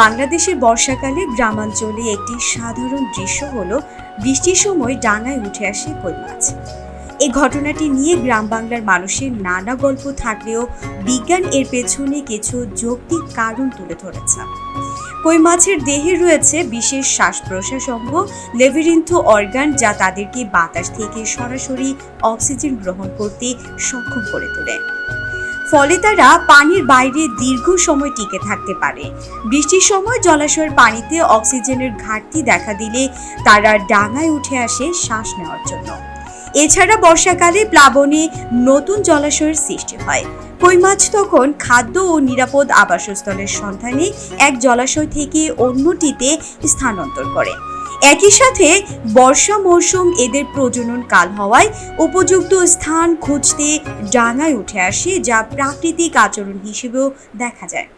বাংলাদেশের বর্ষাকালে গ্রামাঞ্চলে একটি সাধারণ দৃশ্য হলো বৃষ্টির সময় ডাঙায় উঠে আসে কই মাছ। এই ঘটনাটি নিয়ে গ্রাম বাংলার মানুষের নানা গল্প থাকলেও বিজ্ঞান এর পেছনে কিছু যৌক্তিক কারণ তুলে ধরেছে। কই মাছের দেহে রয়েছে বিশেষ শ্বাস প্রশ্বাস অঙ্গ, লেভিরিন্থ অর্গান যা তাদেরকে বাতাস থেকে সরাসরি অক্সিজেন গ্রহণ করতে সক্ষম করে তোলে। ফলে তারা পানির বাইরে দীর্ঘ সময় টিকে থাকতে পারে। বৃষ্টির সময় জলাশয়ের পানিতে অক্সিজেনের ঘাটতি দেখা দিলে তারা ডাঙায় উঠে আসে শ্বাস নেওয়ার জন্য। এছাড়া বর্ষাকালে প্লাবনে নতুন জলাশয়ের সৃষ্টি হয়। কই মাছ তখন খাদ্য ও নিরাপদ আবাসস্থলের সন্ধানে এক জলাশয় থেকে অন্যটিতে স্থানান্তর করে। একই সাথে বর্ষা মৌসুম এদের প্রজনন কাল হওয়ায় উপযুক্ত স্থান খুঁজতে ডাঙায় উঠে আসে যা প্রাকৃতিক আচরণ হিসেবেও দেখা যায়।